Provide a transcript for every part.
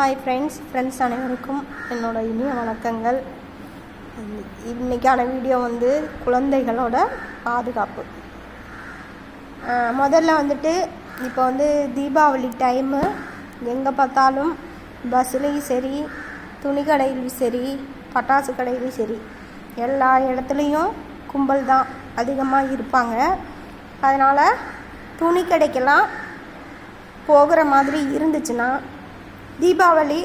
Hi friends friends அனைவருக்கும் என்னோட இனிய வணக்கங்கள். இன்றைக்கான வீடியோ வந்து குழந்தைகளோட பாதுகாப்பு. முதல்ல வந்துட்டு இப்போ வந்து தீபாவளி டைமு எங்கே பார்த்தாலும் பஸ்ஸுலேயும் சரி துணி கடையிலையும் சரி பட்டாசு கடையிலையும் சரி எல்லா இடத்துலையும் கும்பல் தான் அதிகமாக இருப்பாங்க. அதனால் துணி கடைக்கெல்லாம் போகிற மாதிரி இருந்துச்சுன்னா தீபாவளி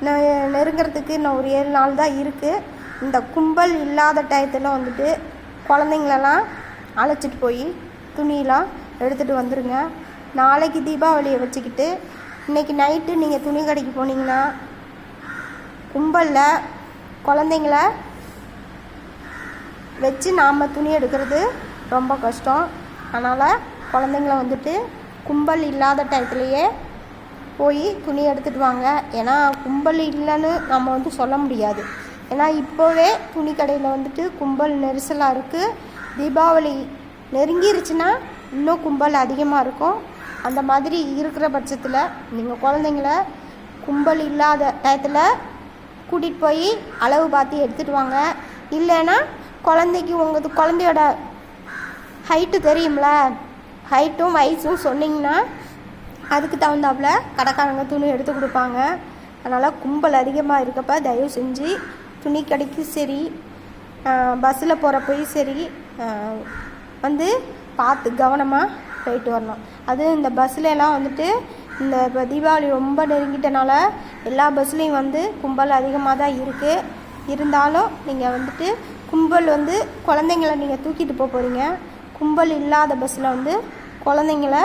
நெ- நெருங்கிறதுக்கு இன்னும் ஒரு ஏழு நாள் தான் இருக்குது இந்த கும்பல் இல்லாத டயத்தில் வந்துட்டு குழந்தைங்களெல்லாம் அழைச்சிட்டு போய் துணியெலாம் எடுத்துகிட்டு வந்துடுங்க நாளைக்கு தீபாவளியை வச்சுக்கிட்டு இன்றைக்கி நைட்டு நீங்கள் துணி கடைக்கு போனீங்கன்னா கும்பலில் குழந்தைங்கள வச்சு நாம் துணி எடுக்கிறது ரொம்ப கஷ்டம். அதனால் குழந்தைங்கள வந்துட்டு கும்பல் இல்லாத டயத்துலையே போய் துணி எடுத்துகிட்டு வாங்க. ஏன்னா கும்பல் இல்லைன்னு நம்ம வந்து சொல்ல முடியாது. ஏன்னா இப்போவே துணி கடையில் வந்துட்டு கும்பல் நெரிசலாக இருக்குது தீபாவளி நெருங்கிருச்சுன்னா இன்னும் கும்பல் அதிகமாக இருக்கும். அந்த மாதிரி இருக்கிற பட்சத்தில் நீங்கள் குழந்தைங்கள கும்பல் இல்லாத டயத்தில் கூட்டிகிட்டு போய் அளவு பார்த்து எடுத்துகிட்டு வாங்க. இல்லைன்னா குழந்தைக்கு உங்கள் குழந்தையோட ஹைட்டு தெரியும்ல? ஹைட்டும் வயசும் சொன்னீங்கன்னா அதுக்கு தகுந்தாப்புல கடைக்காரங்க துணி எடுத்து கொடுப்பாங்க. அதனால் கும்பல் அதிகமாக இருக்கப்ப தயவு செஞ்சு துணி கடைக்கு சரி பஸ்ஸில் போகிறப்பையும் சரி வந்து பார்த்து கவனமாக போயிட்டு வரணும். அதுவும் இந்த பஸ்ஸில் வந்துட்டு இந்த இப்போ தீபாவளி ரொம்ப நெருங்கிட்டனால எல்லா பஸ்லேயும் வந்து கும்பல் அதிகமாக தான் இருக்குது இருந்தாலும் நீங்கள் வந்துட்டு கும்பல் வந்து குழந்தைங்கள நீங்கள் தூக்கிட்டு போக போகிறீங்க கும்பல் இல்லாத பஸ்ஸில் வந்து குழந்தைங்கள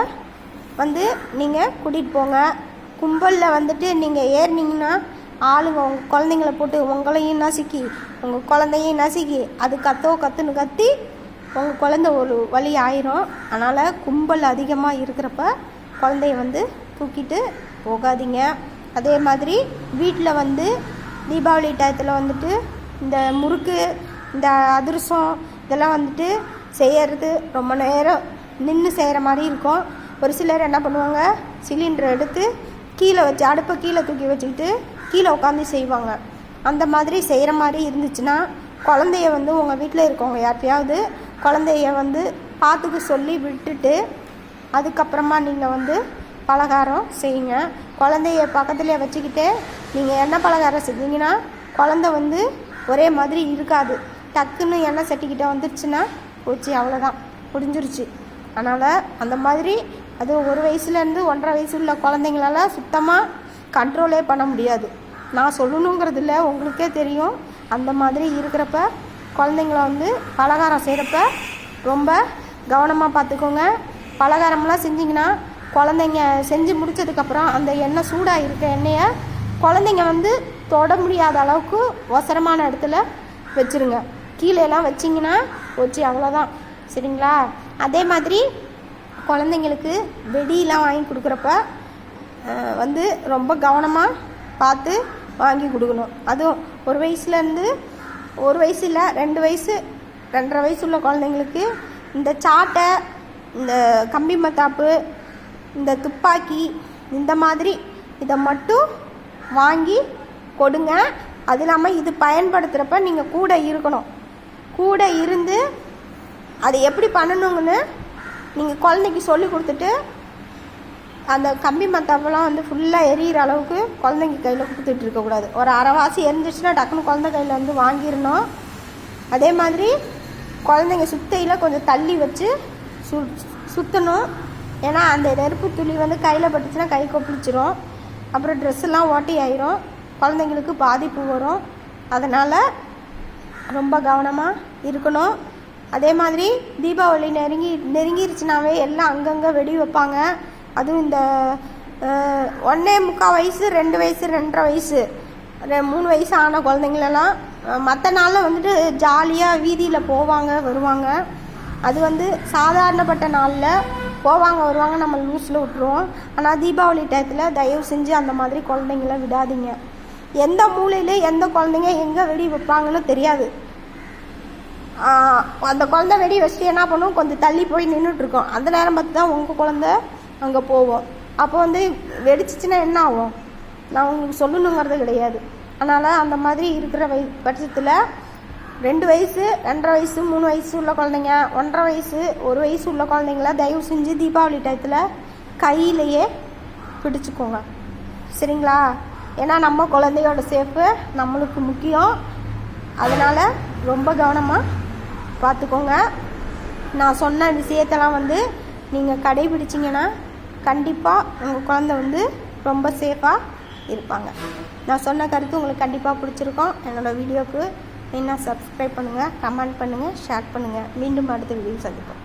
வந்து நீங்கள் கூட்டிகிட்டு போங்க. கும்பலில் வந்துட்டு நீங்கள் ஏறினீங்கன்னா ஆளுங்க உங்கள் குழந்தைங்கள போட்டு உங்களையும் நசுக்கி உங்கள் குழந்தையும் நசுக்கி அது கத்தோ கத்துன்னு கத்தி உங்கள் குழந்த ஒரு வழி ஆயிரும். அதனால் கும்பல் அதிகமாக இருக்கிறப்ப குழந்தைய வந்து தூக்கிட்டு போகாதீங்க. அதே மாதிரி வீட்டில் வந்து தீபாவளி டயத்தில் வந்துட்டு இந்த முறுக்கு இந்த அதிரசம் இதெல்லாம் வந்துட்டு செய்யறது ரொம்ப நேரம் நின்று செய்கிற மாதிரி இருக்கும். ஒரு சிலர் என்ன பண்ணுவாங்க? சிலிண்டர் எடுத்து கீழே வச்சு அடுப்பை கீழே தூக்கி வச்சுக்கிட்டு கீழே உட்காந்து செய்வாங்க. அந்த மாதிரி செய்கிற மாதிரி இருந்துச்சுன்னா குழந்தைய வந்து உங்கள் வீட்டில் இருக்கவங்க யார்ட்டையாவது குழந்தைய வந்து பார்த்துக்க சொல்லி விட்டுட்டு அதுக்கப்புறமா நீங்கள் வந்து பலகாரம் செய்யுங்க. குழந்தைய பக்கத்துலேயே வச்சுக்கிட்டு நீங்கள் என்ன பலகாரம் செஞ்சீங்கன்னா குழந்தை வந்து ஒரே மாதிரி இருக்காது. டக்குன்னு எண்ணெய் சட்டிக்கிட்ட வந்துருச்சுன்னா போச்சு அவ்வளோதான் முடிஞ்சிருச்சு. அதனால் அந்த மாதிரி அது ஒரு வயசுலேருந்து ஒன்றரை வயசு உள்ள குழந்தைங்களால சுத்தமாக கண்ட்ரோலே பண்ண முடியாது. நான் சொல்லணுங்கிறது இல்லை உங்களுக்கே தெரியும். அந்த மாதிரி இருக்கிறப்ப குழந்தைங்கள வந்து பலகாரம் செய்கிறப்ப ரொம்ப கவனமாக பார்த்துக்கோங்க. பலகாரம்லாம் செஞ்சிங்கன்னா குழந்தைங்க செஞ்சு முடிச்சதுக்கப்புறம் அந்த எண்ணெய் சூடாக இருக்க எண்ணெயை குழந்தைங்க வந்து தொட முடியாத அளவுக்கு ஒசரமான இடத்துல வச்சுருங்க. கீழேலாம் வச்சிங்கன்னா வச்சு அவ்வளோதான் சரிங்களா? அதே மாதிரி குழந்தைங்களுக்கு வெடியெலாம் வாங்கி கொடுக்குறப்ப வந்து ரொம்ப கவனமாக பார்த்து வாங்கி கொடுக்கணும். அதுவும் ஒரு வயசுலேருந்து ஒரு வயசு இல்லை ரெண்டு வயசு ரெண்டரை வயசு உள்ள குழந்தைங்களுக்கு இந்த சாட்டை இந்த கம்பி மத்தாப்பு இந்த துப்பாக்கி இந்த மாதிரி இதை மட்டும் வாங்கி கொடுங்க. அது இல்லாமல் இது பயன்படுத்துகிறப்ப நீங்கள் கூட இருக்கணும். கூட இருந்து அதை எப்படி பண்ணணுங்கன்னு நீங்கள் குழந்தைக்கு சொல்லி கொடுத்துட்டு அந்த கம்பி மத்தப்பெல்லாம் வந்து ஃபுல்லாக எரியிற அளவுக்கு குழந்தைங்க கையில் கொடுத்துட்டு இருக்கக்கூடாது ஒரு அரைவாசி எரிஞ்சிச்சுன்னா டக்குன்னு குழந்தை கையில் வந்து வாங்கிடணும். அதே மாதிரி குழந்தைங்க சுத்தையில் கொஞ்சம் தள்ளி வச்சு சு சுற்றணும் ஏன்னா அந்த நெருப்பு துளி வந்து கையில் பட்டுச்சுன்னா கை கொப்பிடிச்சிரும். அப்புறம் ட்ரெஸ்ஸெல்லாம் ஓட்டி ஆயிரும். குழந்தைங்களுக்கு பாதிப்பு வரும். அதனால் ரொம்ப கவனமாக இருக்கணும். அதே மாதிரி தீபாவளி நெருங்கி நெருங்கிருச்சுனாவே எல்லாம் அங்கங்கே வெடி வைப்பாங்க. அதுவும் இந்த ஒன்றே முக்கால் வயசு ரெண்டு வயசு ரெண்டரை வயசு. ரெ- மூணு வயசு ஆன குழந்தைங்களெல்லாம் மற்ற நாளில் வந்துட்டு ஜாலியாக வீதியில் போவாங்க வருவாங்க. அது வந்து சாதாரணப்பட்ட நாளில் போவாங்க வருவாங்க நம்ம லூஸில் விட்டுருவோம். ஆனால் தீபாவளி டயத்தில் தயவு செஞ்சு அந்த மாதிரி குழந்தைங்கள விடாதீங்க. எந்த மூலையில் எந்த குழந்தைங்க எங்கே வெடி வைப்பாங்கன்னு தெரியாது. அந்த குழந்தை வெடி வச்சுட்டு என்ன பண்ணும்? கொஞ்சம் தள்ளி போய் நின்றுட்டுருக்கோம் அந்த நேரம் பார்த்து தான் உங்கள் குழந்தை அங்கே போவோம் அப்போ வந்து வெடிச்சிச்சின்னா என்ன ஆகும்? நான் உங்களுக்கு சொல்லணுங்கிறது கிடையாது. அதனால் அந்த மாதிரி இருக்கிற வய பட்சத்தில் ரெண்டு வயசு ரெண்டரை வயசு மூணு வயசு உள்ள குழந்தைங்க ஒன்றரை வயசு ஒரு வயசு உள்ள குழந்தைங்கள தயவு செஞ்சு தீபாவளி டயத்தில் கையிலையே பிடிச்சிக்கோங்க. சரிங்களா? ஏன்னா நம்ம குழந்தையோட சேஃபு நம்மளுக்கு முக்கியம். அதனால் ரொம்ப கவனமாக பார்த்துக்கோங்க. நான் சொன்ன விஷயத்தெல்லாம் வந்து நீங்கள் கடைபிடிச்சிங்கன்னா கண்டிப்பாக உங்கள் குழந்தை வந்து ரொம்ப சேஃபாக இருப்பாங்க. நான் சொன்ன கருத்து உங்களுக்கு கண்டிப்பாக பிடிச்சிருக்கோம். என்னோடய வீடியோவுக்கு என்ன சப்ஸ்கிரைப் பண்ணுங்கள் கமெண்ட் பண்ணுங்கள் ஷேர் பண்ணுங்கள் மீண்டும் அடுத்த வீடியோ சந்திப்போம்.